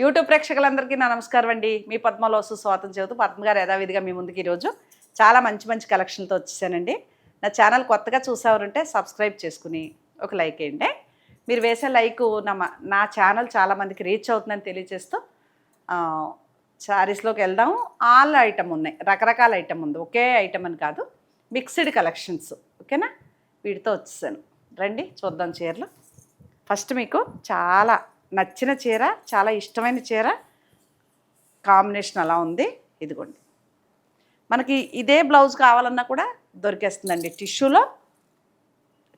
YouTube ప్రేక్షకులందరికీ నా నమస్కారం అండి. మీ పద్మలో సుస్వాతం చెబుతూ పద్మగారు యథావిధిగా మీ ముందుకు ఈరోజు చాలా మంచి మంచి కలెక్షన్తో వచ్చేసానండి. నా ఛానల్ కొత్తగా చూసేవారుంటే సబ్స్క్రైబ్ చేసుకుని ఒక లైక్ వేయండి. మీరు వేసే లైక్ నా నా ఛానల్ చాలామందికి రీచ్ అవుతుందని తెలియజేస్తూ శారీస్లోకి వెళ్దాం. ఆల్ ఐటమ్ ఉన్నాయి. రకరకాల ఐటమ్ ఉంది. ఒకే ఐటమ్ అని కాదు. Mixed collections. ఓకేనా? వీటితో వచ్చేసాను. రండి చూద్దాం చీరలు. ఫస్ట్ మీకు చాలా నచ్చిన చీర చాలా ఇష్టమైన చీర కాంబినేషన్ అలా ఉంది. ఇదిగోండి. మనకి ఇదే బ్లౌజ్ కావాలన్నా కూడా దొరికేస్తుందండి టిష్యూలో.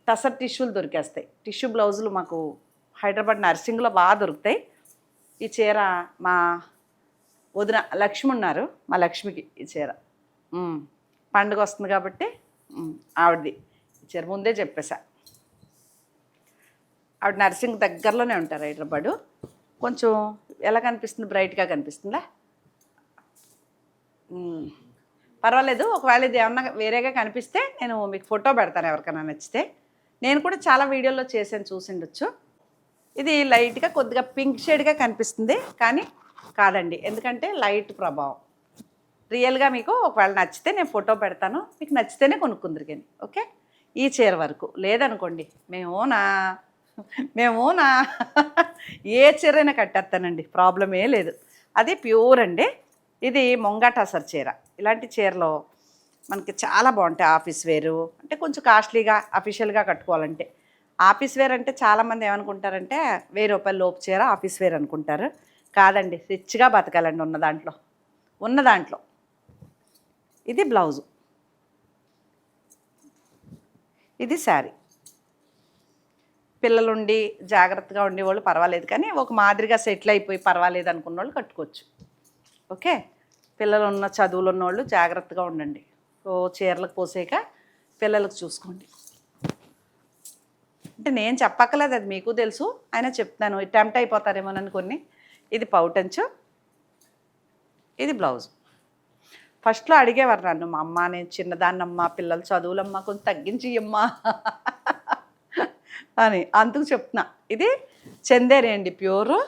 టసర్ టిష్యూలు దొరికేస్తాయి. టిష్యూ బ్లౌజులు మాకు హైదరాబాద్ నర్సింగ్లో బాగా దొరుకుతాయి. ఈ చీర మా వదిన లక్ష్మి ఉన్నారు. మా లక్ష్మికి ఈ చీర. పండుగ వస్తుంది కాబట్టి ఆవిడది. ఈ ముందే చెప్పేశా ఆవిడ నర్సింగ్ దగ్గరలోనే ఉంటారు హైదరాబాదు. కొంచెం ఎలా కనిపిస్తుంది? బ్రైట్గా కనిపిస్తుందా? పర్వాలేదు. ఒకవేళ ఇది ఏమన్నా వేరేగా కనిపిస్తే నేను మీకు ఫోటో పెడతాను ఎవరికైనా నచ్చితే. నేను కూడా చాలా వీడియోల్లో చేసాను చూసిండొచ్చు. ఇది లైట్గా కొద్దిగా పింక్ షేడ్గా కనిపిస్తుంది. కానీ కాదండి. ఎందుకంటే లైట్ ప్రభావం. రియల్గా మీకు ఒకవేళ నచ్చితే నేను ఫోటో పెడతాను. మీకు నచ్చితేనే కొనుక్కుందరు కానీ ఓకే? ఈ చీర వరకు. లేదనుకోండి మేమోనా? మేమోనా? ఏ చీరైనా కట్టేస్తానండి ప్రాబ్లమే లేదు. అది ప్యూర్ అండి. ఇది మొంగటాసర్ చీర. ఇలాంటి చీరలో మనకి చాలా బాగుంటాయి ఆఫీస్ వేరు. అంటే కొంచెం కాస్ట్లీగా అఫీషియల్గా కట్టుకోవాలంటే. ఆఫీస్ వేర్ అంటే చాలామంది ఏమనుకుంటారంటే వెయ్యి రూపాయల లోపు చీర ఆఫీస్ వేర్ అనుకుంటారు. కాదండి రిచ్గా బతకాలండి ఉన్న దాంట్లో. ఉన్న దాంట్లో. ఇది బ్లౌజు. ఇది శారీ. పిల్లలుండి జాగ్రత్తగా ఉండేవాళ్ళు పర్వాలేదు కానీ ఒక మాదిరిగా సెటిల్ అయిపోయి పర్వాలేదు అనుకున్న వాళ్ళు కట్టుకోవచ్చు. ఓకే? పిల్లలు ఉన్న చదువులు ఉన్నవాళ్ళు జాగ్రత్తగా ఉండండి. ఓ చీరలకు పోసాక పిల్లలకు చూసుకోండి. అంటే నేను చెప్పక్కలేదు అది మీకు తెలుసు. అయినా చెప్తాను. టెంప్ట్ అయిపోతారేమోనని కొన్ని. ఇది పౌటంచు ఇది బ్లౌజ్. ఫస్ట్లో అడిగేవారు నన్ను మా అమ్మ నేను చిన్నదాన్నమ్మ పిల్లలు చదువులమ్మ కొంచెం తగ్గించి అమ్మా అని అందుకు చెప్తున్నా. ఇది చందేరి అండి ప్యూర్.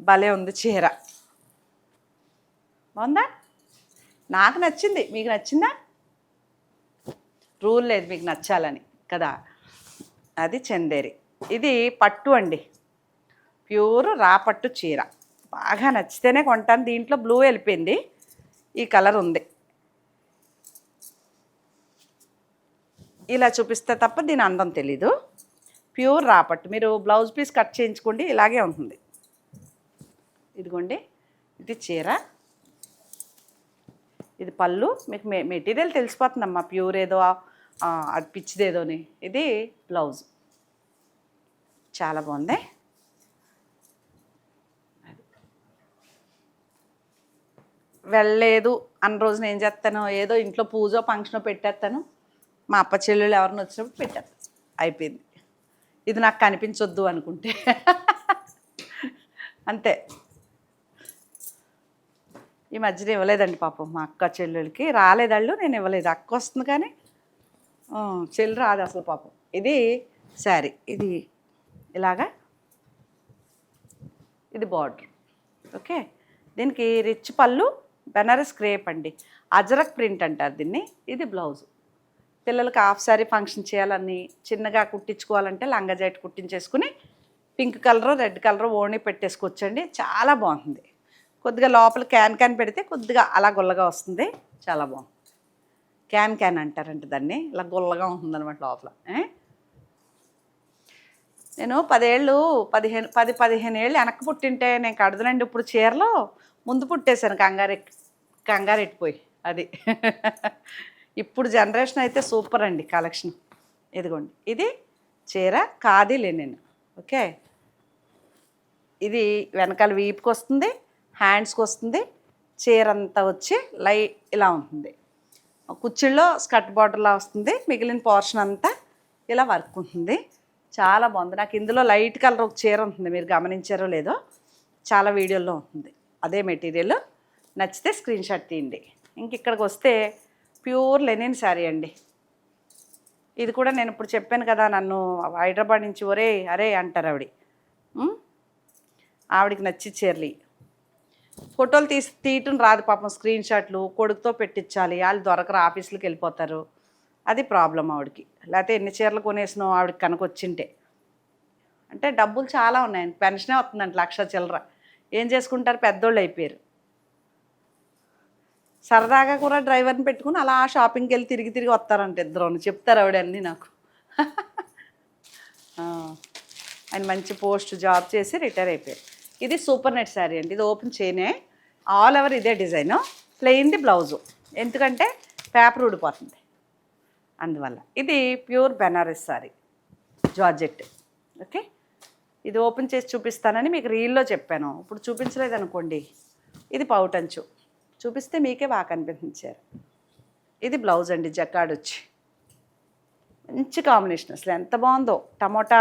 భలే ఉంది చీర. బాగుందా? నాకు నచ్చింది. మీకు నచ్చిందా? రూల్ లేదు మీకు నచ్చాలని కదా? అది చందేరి. ఇది పట్టు అండి. ప్యూర్ రాపట్టు చీర. బాగా నచ్చితేనే కొంటాను. దీంట్లో బ్లూ వెళ్ళిపోయింది. ఈ కలర్ ఉంది. ఇలా చూపిస్తే తప్ప దీని అందం తెలీదు. ప్యూర్ రాపట్టు. మీరు బ్లౌజ్ పీస్ కట్ చేయించుకోండి ఇలాగే ఉంటుంది. ఇదిగోండి ఇది చీర. ఇది పళ్ళు. మీకు మె మెటీరియల్ తెలిసిపోతుందమ్మా. ప్యూర్ ఏదో అది పిచ్చిదేదోని. ఇది బ్లౌజ్. చాలా బాగుంది. వెళ్ళలేదు. అన్న రోజున ఏం చేస్తాను ఏదో ఇంట్లో పూజ ఫంక్షన్ పెట్టేస్తాను. మా అప్ప చెల్లెళ్ళు ఎవరిని వచ్చినప్పుడు పెట్టేస్తాను అయిపోయింది. ఇది నాకు కనిపించొద్దు అనుకుంటే. అంతే. ఈ మధ్యన ఇవ్వలేదండి పాపం మా అక్క చెల్లెలకి రాలేదాళ్ళు నేను ఇవ్వలేదు. అక్క వస్తుంది కానీ చెల్లు చెల్లి రాదు అసలు పాపం. ఇది శారీ. ఇది ఇలాగా. ఇది బార్డర్. ఓకే? దీనికి రిచ్ పళ్ళు బెనారస్ క్రేప్ అండి. అజరక్ ప్రింట్ అంటారు దీన్ని. ఇది బ్లౌజ్. పిల్లలకి హాఫ్ శారీ ఫంక్షన్ చేయాలని చిన్నగా కుట్టించుకోవాలంటే లంగా జైట్ కుట్టించేసుకుని పింక్ కలర్ రెడ్ కలర్ ఓణి పెట్టేసుకోవచ్చండి చాలా బాగుంది. కొద్దిగా లోపల క్యాన్ క్యాన్ పెడితే కొద్దిగా అలా గుల్లగా వస్తుంది. చాలా బాగుంది. క్యాన్ క్యాన్ అంటారంట దాన్ని. ఇలా గుల్లగా ఉంటుందన్నమాట లోపల. నేను పదేళ్ళు పదిహేను పది పదిహేను ఏళ్ళు వెనక్కి పుట్టింటే నేను కడదనండి ఇప్పుడు చీరలో. ముందు పుట్టేశాను కంగారెట్టి కంగారెట్టిపోయి అది. ఇప్పుడు జనరేషన్ అయితే సూపర్ అండి కలెక్షన్. ఇదిగోండి. ఇది చీర కాది లెనిన్. ఓకే? ఇది వెనకాల వీపుకి వస్తుంది హ్యాండ్స్కి వస్తుంది చీర అంతా వచ్చి లై ఇలా ఉంటుంది. కుర్చీల్లో స్కర్ట్ బార్డర్లా వస్తుంది మిగిలిన పోర్షన్ అంతా ఇలా వర్క్ ఉంటుంది. చాలా బాగుంది. నాకు ఇందులో లైట్ కలర్ ఒక చీర ఉంటుంది. మీరు గమనించారో లేదో చాలా వీడియోల్లో ఉంటుంది. అదే మెటీరియల్ నచ్చితే స్క్రీన్ షాట్ తీయండి. ఇంక ఇక్కడికి వస్తే ప్యూర్ లెనిన్ శారీ అండి. ఇది కూడా నేను ఇప్పుడు చెప్పాను కదా నన్ను హైదరాబాద్ నుంచి ఒరే అరే అంటారు ఆవిడ. ఆవిడికి ఆవిడకి నచ్చి చీరలు. ఫోటోలు తీసి తీయటం రాదు పాపం స్క్రీన్ షాట్లు కొడుకుతో పెట్టించాలి. వాళ్ళు దొరకరు ఆఫీసులకు వెళ్ళిపోతారు. అది ప్రాబ్లం ఆవిడకి. లేకపోతే ఎన్ని చీరలు కొనేసినావు ఆవిడకి కనుకొచ్చింటే అంటే డబ్బులు చాలా ఉన్నాయండి. పెన్షనే వస్తుందండి లక్ష చిల్లర. ఏం చేసుకుంటారు? పెద్దోళ్ళు అయిపోయారు. సరదాగా కూడా డ్రైవర్ని పెట్టుకుని అలా షాపింగ్కి వెళ్ళి తిరిగి తిరిగి వస్తారంట ఇద్దరు చెప్తారు ఆవిడ అన్నీ నాకు ఆయన మంచి పోస్ట్ జాబ్ చేసి రిటైర్ అయిపోయారు. ఇది సూపర్ నెట్ శారీ అండి. ఇది ఓపెన్ చేయనే. ఆల్ ఓవర్ ఇదే డిజైన్. ప్లెయిన్ది బ్లౌజు. ఎందుకంటే పేపర్ ఊడిపోతుంది. అందువల్ల. ఇది pure Banaras sari. Georgette. Okay? ఇది ఓపెన్ చేసి చూపిస్తానని మీకు రీల్లో చెప్పాను. ఇప్పుడు చూపించలేదు అనుకోండి ఇది పౌటంచు. చూపిస్తే మీకే బాగా కనిపించారు. ఇది బ్లౌజ్ అండి జకాడ్ వచ్చి మంచి కాంబినేషన్ అసలు. ఎంత బాగుందో. Tomato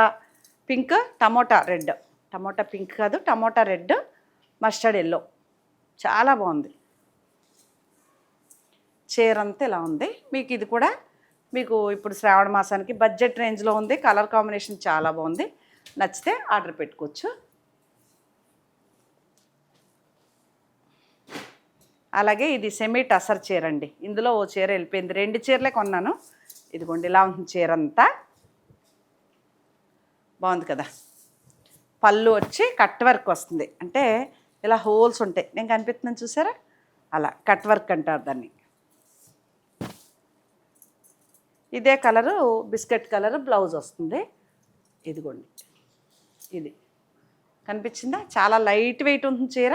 pink tomato red. Tomato pink కాదు టమోటా రెడ్ మస్టర్డ్ ఎల్లో. చాలా బాగుంది. చీర అంతా ఇలా ఉంది. మీకు ఇది కూడా మీకు ఇప్పుడు శ్రావణ మాసానికి బడ్జెట్ రేంజ్లో ఉంది. కలర్ కాంబినేషన్ చాలా బాగుంది. నచ్చితే ఆర్డర్ పెట్టుకోవచ్చు. అలాగే ఇది సెమీ టసర్ చీర అండి. ఇందులో ఓ చీర వెళ్ళిపోయింది. రెండు చీరలే కొన్నాను. ఇదిగోండి ఇలా ఉంది చీర అంతా. బాగుంది కదా? పళ్ళు వచ్చి కట్ వర్క్ వస్తుంది. అంటే ఇలా హోల్స్ ఉంటాయి. నేను కనిపిస్తున్నాను చూసారా? అలా కట్ వర్క్ అంటారు దాన్ని. ఇదే కలరు బిస్కెట్ కలరు బ్లౌజ్ వస్తుంది. ఇదిగోండి. ఇది. కనిపించిందా? చాలా లైట్ వెయిట్ ఉంటుంది చీర.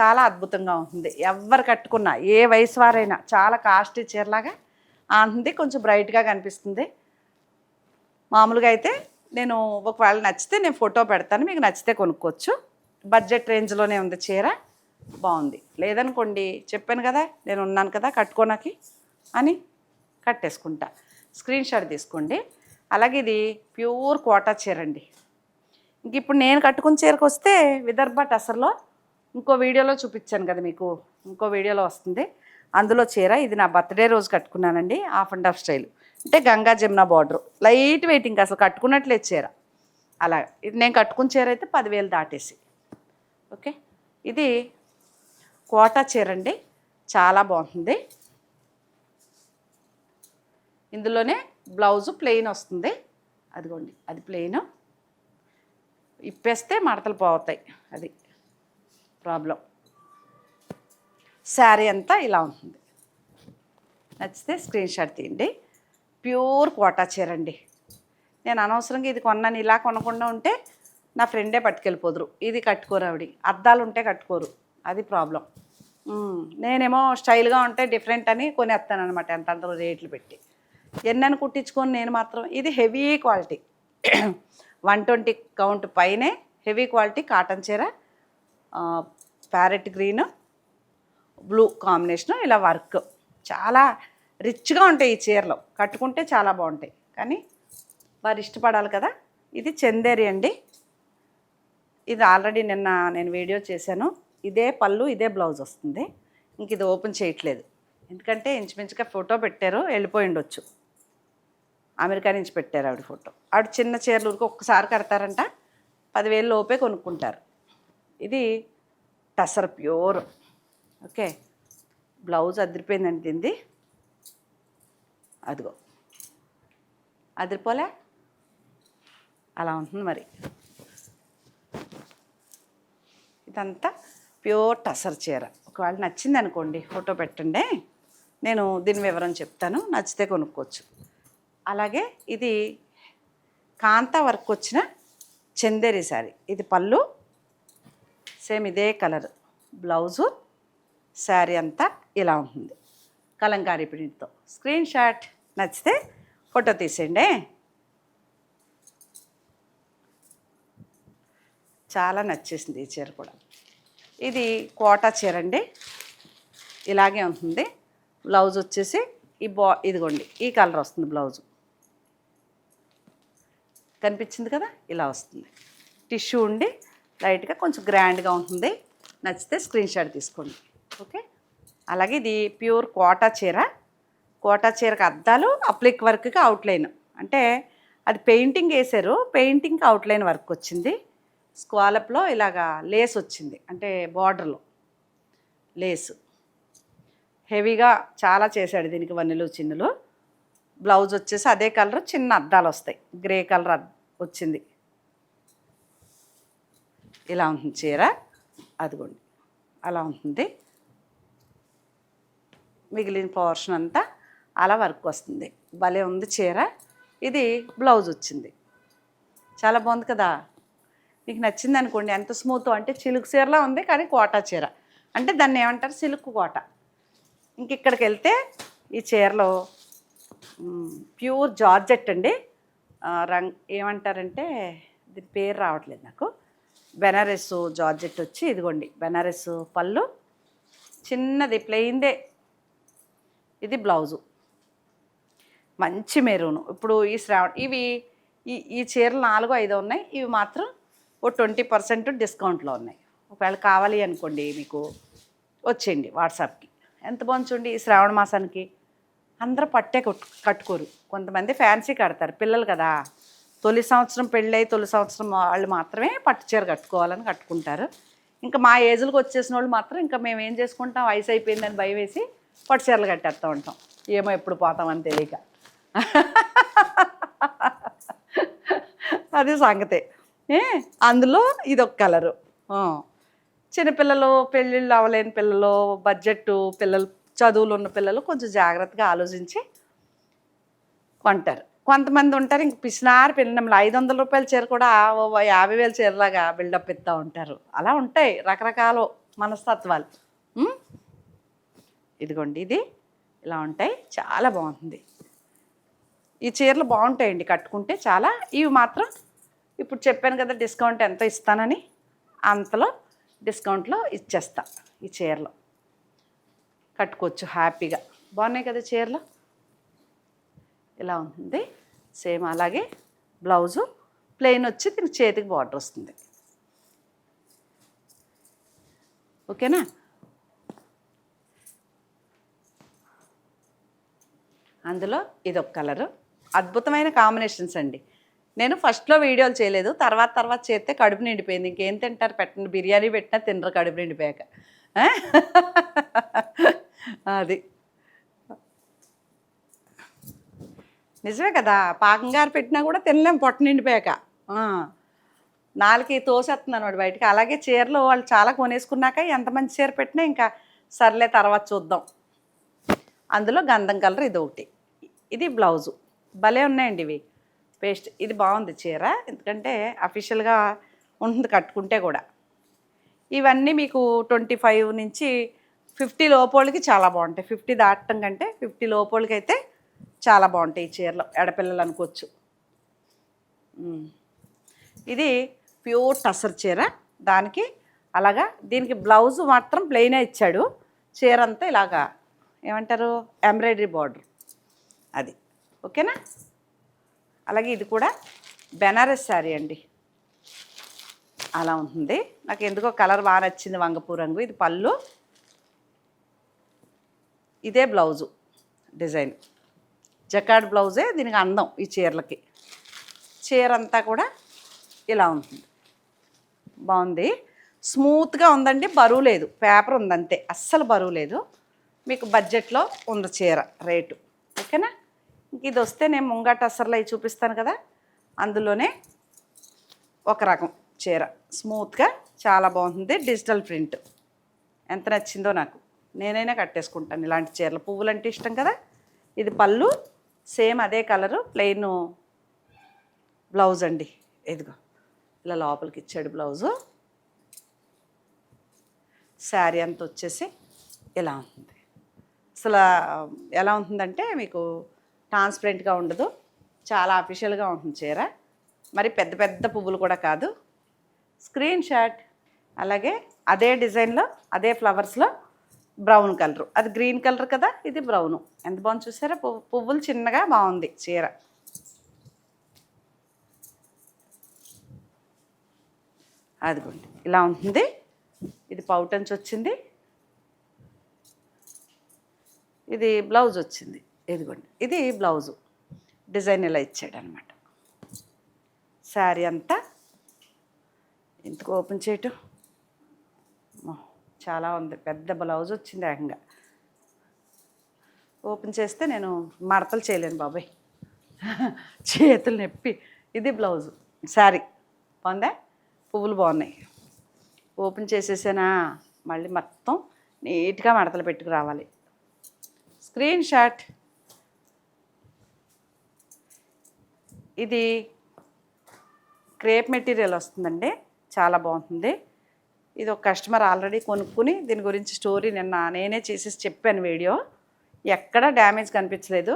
చాలా అద్భుతంగా ఉంటుంది. ఎవరు కట్టుకున్నా ఏ వయసు వారైనా చాలా కాస్ట్లీ చీరలాగా ఉంటుంది కొంచెం బ్రైట్గా కనిపిస్తుంది. మామూలుగా అయితే నేను ఒకవేళ నచ్చితే నేను ఫోటో పెడతాను. మీకు నచ్చితే కొనుక్కోవచ్చు. బడ్జెట్ రేంజ్లోనే ఉంది చీర. బాగుంది. లేదనుకోండి చెప్పాను కదా నేను ఉన్నాను కదా కట్టుకోనాకి అని కట్టేసుకుంటా. స్క్రీన్ షాట్ తీసుకోండి. అలాగే ఇది ప్యూర్ కోటా చీర అండి. ఇంక ఇప్పుడు నేను కట్టుకున్న చీరకు వస్తే విదర్భ టసర్లో ఇంకో వీడియోలో చూపించాను కదా మీకు. ఇంకో వీడియోలో వస్తుంది. అందులో చీర. ఇది నా బర్త్డే రోజు కట్టుకున్నానండి. Half and half style. అంటే Ganga Jamuna border. Light weight ఇంకా అసలు కట్టుకున్నట్లేదు చీర. అలా. ఇది నేను కట్టుకున్న చీర అయితే పదివేలు దాటేసి. ఓకే? ఇది కోటా చీర అండి. చాలా బాగుంటుంది. ఇందులోనే బ్లౌజు ప్లెయిన్ వస్తుంది. అదిగోండి. అది ప్లెయిన్. ఇప్పేస్తే మడతలు పోతాయి. అది ప్రాబ్లం. శారీ అంతా ఇలా ఉంటుంది. నచ్చితే స్క్రీన్ షాట్ తీయండి. ప్యూర్ కోటా చీర అండి నేను అనవసరంగా ఇది కొన్నాను ఇలా కొనకుండా ఉంటే నా ఫ్రెండే పట్టుకెళ్ళిపోదురు. ఇది కట్టుకోరు ఆవిడ. అద్దాలు ఉంటే కట్టుకోరు. అది ప్రాబ్లం. నేనేమో స్టైల్గా ఉంటే డిఫరెంట్ అని కొనేస్తాను అనమాట ఎంత అంత రేట్లు పెట్టి. ఎన్నని కుట్టించుకొని నేను మాత్రం ఇది heavy quality. One twenty count పైనే హెవీ క్వాలిటీ కాటన్ చీర ప్యారెట్ గ్రీన్ బ్లూ కాంబినేషను ఇలా వర్క్. చాలా రిచ్గా ఉంటాయి ఈ చీరలు. కట్టుకుంటే చాలా బాగుంటాయి. కానీ వారు ఇష్టపడాలి కదా. ఇది చందేరి అండి. ఇది ఆల్రెడీ నిన్న నేను వీడియో చేశాను. ఇదే పళ్ళు ఇదే బ్లౌజ్ వస్తుంది. ఇంక ఇది ఓపెన్ చేయట్లేదు. ఎందుకంటే ఇంచుమించుగా ఫోటో పెట్టారు వెళ్ళిపోయి ఉండొచ్చు. అమెరికా నుంచి పెట్టారు ఆవిడ ఫోటో. ఆవిడ చిన్న చీరలు ఊరికి ఒక్కసారి కడతారంట పదివేలు లోపే కొనుక్కుంటారు. ఇది టసర్ ప్యూర్. ఓకే బ్లౌజ్ అదిరిపోయిందండి దీనిది. అదిగో అదిరిపోలే? అలా ఉంటుంది మరి. ఇదంతా ప్యూర్ టసర్ చీర. ఒకవేళ నచ్చింది అనుకోండి ఫోటో పెట్టండి. నేను దీని వివరం చెప్తాను నచ్చితే కొనుక్కోవచ్చు. అలాగే ఇది కాంతా వర్క్ వచ్చిన చందేరి శారీ. ఇది పళ్ళు సేమ్ ఇదే కలర్. బ్లౌజు శారీ అంతా ఇలా ఉంటుంది. కలంకారీ ప్రింట్తో. స్క్రీన్ షాట్ నచ్చితే ఫోటో తీసేయండి. చాలా నచ్చేసింది ఈ చీర కూడా. ఇది కోటా చీర అండి. ఇలాగే ఉంటుంది. బ్లౌజ్ వచ్చేసి ఈ బా ఇదిగోండి ఈ కలర్ వస్తుంది బ్లౌజు. కనిపించింది కదా? ఇలా వస్తుంది. టిష్యూ ఉండి లైట్గా కొంచెం గ్రాండ్గా ఉంటుంది. నచ్చితే స్క్రీన్ షాట్ తీసుకోండి. ఓకే? అలాగే ఇది ప్యూర్ కోటా చీర. కోటా చీరకు అద్దాలు అప్లిక్ వర్క్కి అవుట్లైన్. అంటే అది పెయింటింగ్ వేసారు పెయింటింగ్కి అవుట్లైన్ వర్క్ వచ్చింది. స్క్వాలప్లో ఇలాగా లేస్ వచ్చింది. అంటే బార్డర్లో లేసు. హెవీగా చాలా చేశాడు దీనికి వన్నెలు చిన్నులు. బ్లౌజ్ వచ్చేసి అదే కలర్ చిన్న అద్దాలు వస్తాయి. గ్రే కలర్ వచ్చింది. ఇలా ఉంటుంది చీర. అదిగోండి. అలా ఉంటుంది. మిగిలిన పోర్షన్ అంతా అలా వర్క్ వస్తుంది. భలే ఉంది చీర. ఇది బ్లౌజ్ వచ్చింది. చాలా బాగుంది కదా? మీకు నచ్చింది అనుకోండి. ఎంత స్మూత్ అంటే చిలుకు చీరలా ఉంది కానీ కోటా చీర. అంటే దాన్ని ఏమంటారు? సిల్క్ కోట. ఇంక ఇక్కడికి వెళ్తే ఈ చీరలో ప్యూర్ జార్జెట్ అండి. రంగ్ ఏమంటారంటే దీని పేరు రావట్లేదు నాకు. బెనారస్ జార్జెట్ వచ్చి ఇదిగోండి బెనారస్ పళ్ళు. చిన్నది ప్లెయిన్దే. ఇది బ్లౌజు. మంచి మెరూను. ఇప్పుడు ఈ శ్రావణ ఇవి ఈ ఈ చీరలు నాలుగు ఐదు ఉన్నాయి. ఇవి మాత్రం ఓ ట్వంటీ పర్సెంట్ డిస్కౌంట్లో ఉన్నాయి. ఒకవేళ కావాలి అనుకోండి మీకు వచ్చేయండి వాట్సాప్కి. ఎంత బాగుంచండి ఈ శ్రావణ మాసానికి. అందరూ పట్టే కట్టుకోరు. కొంతమంది ఫ్యాన్సీ కడతారు. పిల్లలు కదా. తొలి సంవత్సరం పెళ్ళై తొలి సంవత్సరం వాళ్ళు మాత్రమే పట్టు చీర కట్టుకోవాలని కట్టుకుంటారు. ఇంకా మా ఏజ్లకు వచ్చేసిన వాళ్ళు మాత్రం ఇంకా మేము ఏం చేసుకుంటాం? వయసు అయిపోయిందని భయం వేసి పట్టు చీరలు కట్టేస్తూ ఉంటాం. ఏమో ఎప్పుడు పోతామని తెలియక. అది సంగతే. ఏ? అందులో ఇదొక కలరు. చిన్నపిల్లలు పెళ్ళిళ్ళు అవ్వలేని పిల్లలు బడ్జెట్ పిల్లలు చదువులు ఉన్న పిల్లలు కొంచెం జాగ్రత్తగా ఆలోచించి కొంటారు. కొంతమంది ఉంటారు ఇంక పిసినారు పిల్లలు ఐదు వందల రూపాయల చీర కూడా ఓ యాభై వేల చీరలాగా బిల్డప్ ఇస్తూ ఉంటారు. అలా ఉంటాయి రకరకాల మనస్తత్వాలు. ఇదిగోండి ఇది. ఇలా ఉంటాయి. చాలా బాగుంటుంది ఈ చీరలు బాగుంటాయండి కట్టుకుంటే చాలా. ఇవి మాత్రం ఇప్పుడు చెప్పాను కదా డిస్కౌంట్ ఎంత ఇస్తానని అంతలో డిస్కౌంట్లో ఇచ్చేస్తా ఈ చీరలు. కట్టుకోవచ్చు హ్యాపీగా. బాగున్నాయి కదా చీరలు? ఇలా ఉంటుంది. సేమ్ అలాగే బ్లౌజు ప్లెయిన్ వచ్చి దీనికి చేతికి బార్డర్ వస్తుంది. ఓకేనా? అందులో ఇదొక కలరు. అద్భుతమైన కాంబినేషన్స్ అండి. నేను ఫస్ట్లో వీడియోలు చేయలేదు. తర్వాత తర్వాత చేస్తే కడుపు నిండిపోయింది. ఇంకేం తింటారు? పెట్టండి. బిర్యానీ పెట్టినా తినరు కడుపు నిండిపోయాక. అది. నిజమే కదా పాకంగారు పెట్టినా కూడా తినలేం పొట్ట నిండిపోయాక. నాలుగు తోసేస్తుంది అనమాట బయటికి. అలాగే చీరలు వాళ్ళు చాలా కొనేసుకున్నాక ఎంత మంచి చీర పెట్టినా ఇంకా సర్లే తర్వాత చూద్దాం. అందులో గంధం కలర్ ఇది ఒకటి. ఇది బ్లౌజు. భలే ఉన్నాయండి ఇవి. పేస్ట్ ఇది బాగుంది చీర. ఎందుకంటే అఫీషియల్గా ఉంటుంది కట్టుకుంటే కూడా. ఇవన్నీ మీకు ట్వంటీ ఫైవ్ నుంచి ఫిఫ్టీ లోపోళ్ళకి చాలా బాగుంటాయి. ఫిఫ్టీ దాటడం కంటే ఫిఫ్టీ లోపోళ్ళకి అయితే చాలా బాగుంటాయి ఈ చీరలు. ఎడపిల్లలు అనుకోవచ్చు. ఇది ప్యూర్ టసర్ చీర. దానికి అలాగా దీనికి బ్లౌజ్ మాత్రం ప్లెయినే ఇచ్చాడు. చీర అంతా ఇలాగా ఏమంటారు? ఎంబ్రాయిడరీ బార్డర్ అది. ఓకేనా? అలాగే ఇది కూడా బెనారస్ శారీ అండి. అలా ఉంటుంది. నాకు ఎందుకో కలర్ బాగా నచ్చింది వంగపూ రంగు. ఇది పళ్ళు. ఇదే బ్లౌజు డిజైన్. జకాడ్ బ్లౌజే దీనికి అందం ఈ చీరలకి. చీర అంతా కూడా ఇలా ఉంటుంది. బాగుంది. స్మూత్గా ఉందండి బరువు లేదు. పేపర్ ఉందంతే అస్సలు బరువు లేదు. మీకు బడ్జెట్లో ఉంది చీర రేటు. ఓకేనా? ఇది వస్తే నేను ముంగట అసలు అవి చూపిస్తాను కదా అందులోనే ఒక రకం చీర. స్మూత్గా చాలా బాగుంది డిజిటల్ ప్రింట్. ఎంత నచ్చిందో నాకు. నేనైనా కట్టేసుకుంటాను. ఇలాంటి చీరలు. పువ్వులు అంటే ఇష్టం కదా? ఇది పళ్ళు సేమ్ అదే కలరు ప్లెయిన్ బ్లౌజ్ అండి. ఇదిగో ఇలా లోపలికి ఇచ్చాడు బ్లౌజు. శారీ అంత వచ్చేసి ఇలా ఉంటుంది అసలు ఎలా ఉంటుందంటే మీకు ట్రాన్స్పరెంట్గా ఉండదు. చాలా అఫీషియల్గా ఉంటుంది చీర. మరి పెద్ద పెద్ద పువ్వులు కూడా కాదు. స్క్రీన్ షాట్ అలాగే అదే డిజైన్లో అదే ఫ్లవర్స్లో బ్రౌన్ కలర్. అది గ్రీన్ కలర్ కదా ఇది బ్రౌను. ఎంత బాగుంది చూసారా? పువ్వు పువ్వులు చిన్నగా బాగుంది చీర. అదిగోండి ఇలా ఉంటుంది. ఇది పౌటన్స్ వచ్చింది. ఇది బ్లౌజ్ వచ్చింది. ఇదిగోండి ఇది బ్లౌజు. డిజైన్ ఇలా ఇచ్చాడు అనమాట శారీ అంతా. ఎందుకు ఓపెన్ చేయటం? చాలా ఉంది. పెద్ద బ్లౌజ్ వచ్చింది ఏకంగా. ఓపెన్ చేస్తే నేను మడతలు చేయలేను బాబాయ్. చేతులు నొప్పి. ఇది బ్లౌజు. శారీ. బాగుందా? పువ్వులు బాగున్నాయి. ఓపెన్ చేసేసానా? మళ్ళీ మొత్తం నీట్గా మడతలు పెట్టుకురావాలి స్క్రీన్ షాట్. ఇది క్రేప్ మెటీరియల్ వస్తుందండి. చాలా బాగుంటుంది. ఇది ఒక కస్టమర్ ఆల్రెడీ కొనుక్కుని దీని గురించి స్టోరీ నిన్న నేనే చేసేసి చెప్పాను వీడియో. ఎక్కడ డ్యామేజ్ కనిపించలేదు.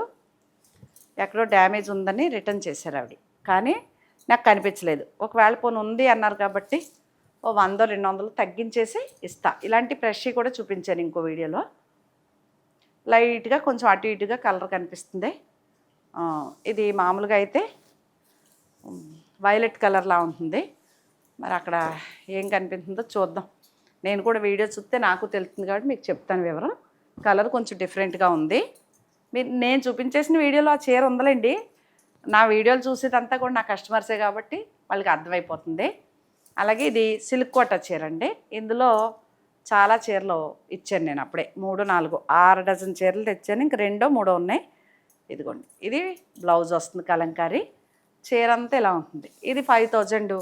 ఎక్కడో డ్యామేజ్ ఉందని రిటర్న్ చేశారు ఆవిడ. కానీ నాకు కనిపించలేదు. ఒకవేళ పోను ఉంది అన్నారు కాబట్టి ఓ వందో రెండు వందలు తగ్గించేసి ఇస్తా. ఇలాంటి ఫ్రెష్ కూడా చూపించాను ఇంకో వీడియోలో. లైట్గా కొంచెం అటు ఇటుగా కలర్ కనిపిస్తుంది. ఇది మామూలుగా అయితే వైలెట్ కలర్లా ఉంటుంది. మరి అక్కడ ఏం కనిపిస్తుందో చూద్దాం. నేను కూడా వీడియో చూస్తే నాకు తెలుస్తుంది కాబట్టి మీకు చెప్తాను వివరం. కలర్ కొంచెం డిఫరెంట్గా ఉంది. మీరు నేను చూపించేసిన వీడియోలో ఆ చీర ఉందలేండి. నా వీడియోలు చూసేదంతా కూడా నా కస్టమర్సే కాబట్టి వాళ్ళకి అర్థమైపోతుంది. అలాగే ఇది సిల్క్ కోట చీర అండి. ఇందులో చాలా చీరలు ఇచ్చాను నేను అప్పుడే. మూడు నాలుగు ఆరు డజన్ చీరలు తెచ్చాను. ఇంక రెండో మూడో ఉన్నాయి. ఇదిగోండి. ఇది బ్లౌజ్ వస్తుంది కలంకారీ. చీర అంతా ఇలా ఉంటుంది. ఇది ఫైవ్ థౌజండ్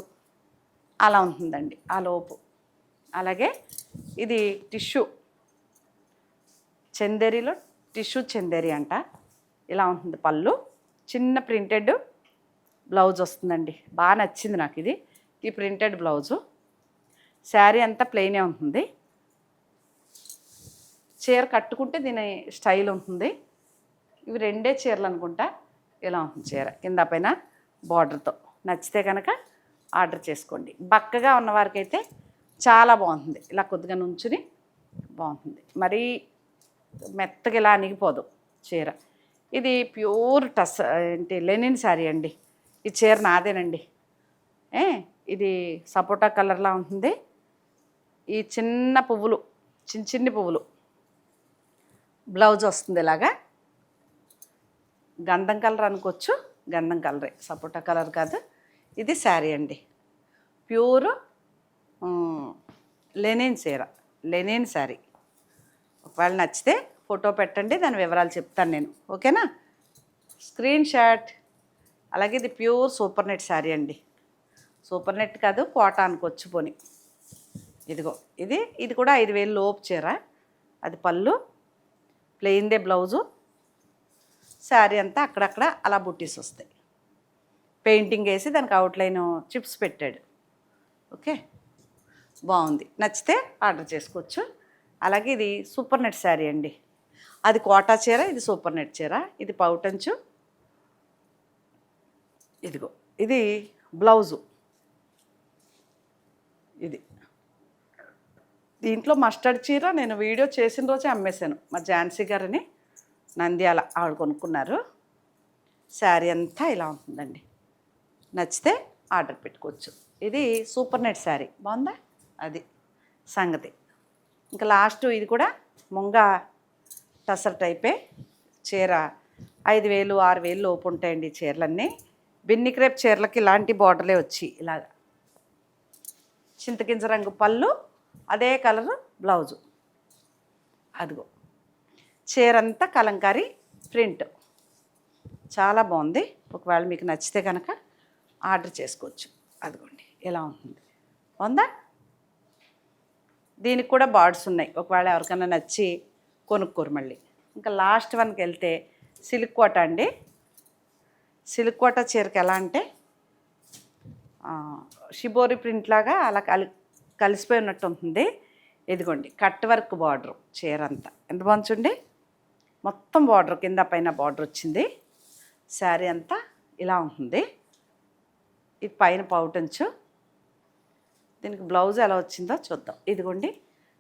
అలా ఉంటుందండి ఆ లోపు. అలాగే ఇది టిష్యూ. చందేరిలో టిష్యూ చందేరి అంట. ఇలా ఉంటుంది పళ్ళు. చిన్న ప్రింటెడ్ బ్లౌజ్ వస్తుందండి. బాగా నచ్చింది నాకు ఇది. ఈ ప్రింటెడ్ బ్లౌజు. శారీ అంతా ప్లెయినే ఉంటుంది. చీర కట్టుకుంటే దీని స్టైల్ ఉంటుంది. ఇవి రెండే చీరలు అనుకుంటా. ఇలా ఉంటుంది చీర. కింద పైన బార్డర్తో. నచ్చితే కనుక ఆర్డర్ చేసుకోండి. బక్కగా ఉన్నవారికైతే చాలా బాగుంటుంది. ఇలా కొద్దిగా నుంచుని బాగుంటుంది. మరీ మెత్తగా ఇలా అణిగిపోదు చీర. ఇది ప్యూర్ టస్ ఏంటి లెనిన్ శారీ అండి. ఈ చీర నాదేనండి. ఏ ఇది సపోటా కలర్లా ఉంటుంది. ఈ చిన్న పువ్వులు చిన్న చిన్ని పువ్వులు. బ్లౌజ్ వస్తుంది ఇలాగా. గంధం కలర్ అనుకోవచ్చు. గంధం కలరే. సపోటా కలర్ కాదు. ఇది శారీ అండి. ప్యూర్ లెనిన్ చీర లెనిన్ శారీ. ఒకవేళ నచ్చితే ఫోటో పెట్టండి దాని వివరాలు చెప్తాను నేను. ఓకేనా? Screen shot. అలాగే ఇది ప్యూర్ సూపర్ నెట్ శారీ అండి. సూపర్ నెట్ కాదు కోటా అనుకోవచ్చు పోని ఇదిగో ఇది ఇది కూడా ఐదు వేలు లోపు చీర. అది పళ్ళు ప్లెయిన్దే బ్లౌజు. శారీ అంతా అక్కడక్కడ అలా బుట్టీస్ వస్తాయి. పెయింటింగ్ వేసి దానికి అవుట్లైన్ చిప్స్ పెట్టాడు. ఓకే? బాగుంది. నచ్చితే ఆర్డర్ చేసుకోవచ్చు. అలాగే ఇది సూపర్ నెట్ శారీ అండి. అది కోటా చీర ఇది సూపర్ నెట్ చీర ఇది పౌటంచు. ఇదిగో ఇది బ్లౌజు. ఇది. దీంట్లో మస్టర్డ్ చీర నేను వీడియో చేసిన రోజే అమ్మేశాను. మా ఝాన్సీ గారిని నంద్యాల ఆవిడ కొనుక్కున్నారు. శారీ అంతా ఇలా ఉంటుందండి. నచ్చితే ఆర్డర్ పెట్టుకోవచ్చు. ఇది సూపర్ నెట్ శారీ. బాగుందా? అది సంగతి. ఇంకా లాస్ట్ ఇది కూడా ముంగ టసర్ టైపే. చీర ఐదు వేలు ఆరు వేలు లోపు ఉంటాయండి చీరలన్నీ. బిన్ని క్రేప్ చీరలకి ఇలాంటి బార్డర్లే వచ్చి ఇలాగా. చింతకింజ రంగు పళ్ళు అదే కలరు బ్లౌజు. అదిగో. చీరంతా కలంకారీ ప్రింట్. చాలా బాగుంది. ఒకవేళ మీకు నచ్చితే కనుక ఆర్డర్ చేసుకోవచ్చు. అదిగోండి ఎలా ఉంటుంది? ఉందా దీనికి కూడా బార్డ్స్ ఉన్నాయి. ఒకవేళ ఎవరికైనా నచ్చి కొనుక్కోరు మళ్ళీ. ఇంకా లాస్ట్ వన్కి వెళ్తే సిల్క్ కోట అండి. సిల్క్ కోట చీరకి ఎలా అంటే షిబోరి ప్రింట్ లాగా అలా కలి కలిసిపోయి ఉన్నట్టు ఉంటుంది. ఇదిగోండి కట్ వర్క్ బార్డర్ చీర అంతా. ఎంత బాగుంచండి మొత్తం బార్డర్ కింద పైన బార్డర్ వచ్చింది. శారీ అంతా ఇలా ఉంటుంది. ఇది పైన పౌటంచు దీనికి బ్లౌజ్ ఎలా వచ్చిందో చూద్దాం. ఇదిగోండి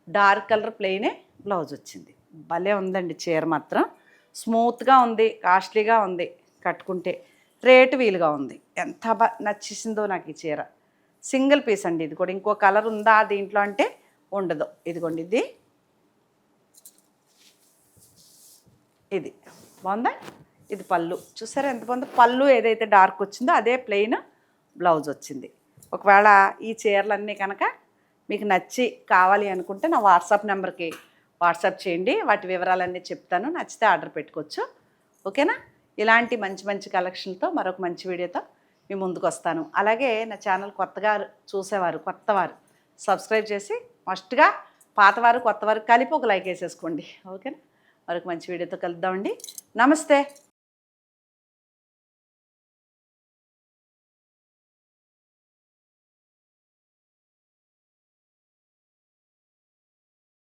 డార్క్ కలర్ ప్లెయినే బ్లౌజ్ వచ్చింది. భలే ఉందండి చీర మాత్రం. స్మూత్గా ఉంది కాస్ట్లీగా ఉంది కట్టుకుంటే. రేటు వీలుగా ఉంది. ఎంత బా నచ్చేసిందో నాకు ఈ చీర. సింగిల్ పీస్ అండి ఇది కూడా. ఇంకో కలర్ ఉందా దీంట్లో అంటే ఉండదు. ఇదిగోండి ఇది. ఇది. బాగుందా? ఇది పళ్ళు. చూసారా ఎంత బాగుందో? పళ్ళు ఏదైతే డార్క్ వచ్చిందో అదే ప్లెయిన్ బ్లౌజ్ వచ్చింది. ఒకవేళ ఈ చీరలన్నీ కనుక మీకు నచ్చి కావాలి అనుకుంటే నా వాట్సాప్ నెంబర్కి వాట్సాప్ చేయండి. వాటి వివరాలన్నీ చెప్తాను. నచ్చితే ఆర్డర్ పెట్టుకోవచ్చు. ఓకేనా? ఇలాంటి మంచి మంచి కలెక్షన్తో మరొక మంచి వీడియోతో మీ ముందుకు వస్తాను. అలాగే నా ఛానల్ కొత్తగా చూసేవారు కొత్తవారు సబ్స్క్రైబ్ చేసి మస్ట్గా పాతవారు కొత్తవారు కలిపి ఒక లైక్ వేసేసుకోండి. ఓకేనా? మరొక మంచి వీడియోతో కలుద్దామండి. నమస్తే!